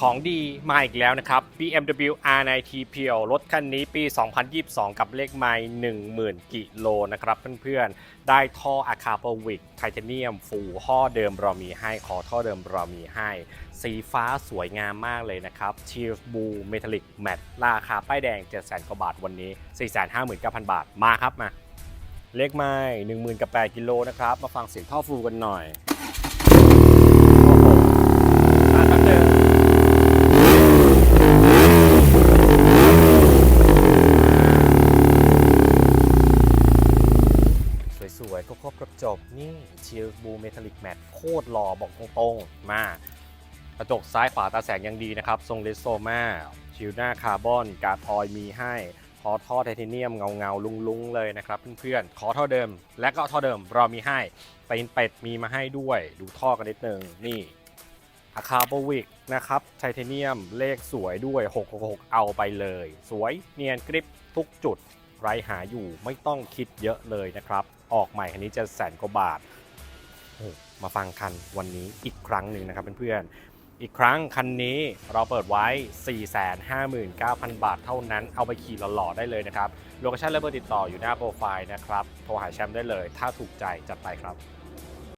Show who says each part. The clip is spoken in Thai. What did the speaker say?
Speaker 1: ของดีมาอีกแล้วนะครับ BMW R9T p r รถคันนี้ปี 2022 กับเลขไมล์10,000 กิโลนะครับเพื่อนๆ ได้ท่ออะคาโปวิกไทเทเนียมฟูท่อเดิมเรามีให้ขอท่อเดิมเรามีให้ สีฟ้าสวยงามมากเลยนะครับ c h i l b l u Metallic Matte ราคาป้ายแดง 700,000 กว่าบาทวันนี้ 459,000 บาทมาครับมา เลขไมล์10,000กับ8กิโลนะครับ มาฟังเสียงท่อฟูกันหน่อย โอ้โหอะแป๊บนึง สวยๆ ก็ครบกระจบนี่ชิลบูเมทัลลิกแมทโคตรหล่อบอกตรงๆ มากระจกซ้ายขวาตาแสงยังดีนะครับ ทรงเลสโซมาชิลหน้าคาร์บอนการ์ดออยมีให้คอท่อไทเทเนียมเงาเงาๆลุงๆ เลยนะครับเพื่อนๆ ขอท่อเดิม และก็ท่อเดิมเรามีให้เป็นเป็ดมีมาให้ด้วย ดูท่อกันนิดนึงนี่อะคาโบวิกนะครับไทเทเนียมเลขสวยด้วย 666 เอาไปเลย สวยเนียนกริปทุกจุด ไรหาอยู่ไม่ต้องคิดเยอะเลยนะครับ ออกใหม่คันนี้จะแสนกว่าบาทมาฟังคันวันนี้อีกครั้งหนึ่งนะครับเพื่อนๆ อีกครั้งคันนี้เราเปิดไว้ 459,000 บาทเท่านั้น เอาไปขี่หล่อๆได้เลยนะครับ โลเคชั่นและเบอร์ติดต่ออยู่หน้าโปรไฟล์นะครับ โทรหาแชมป์ได้เลย ถ้าถูกใจจัดไปครับ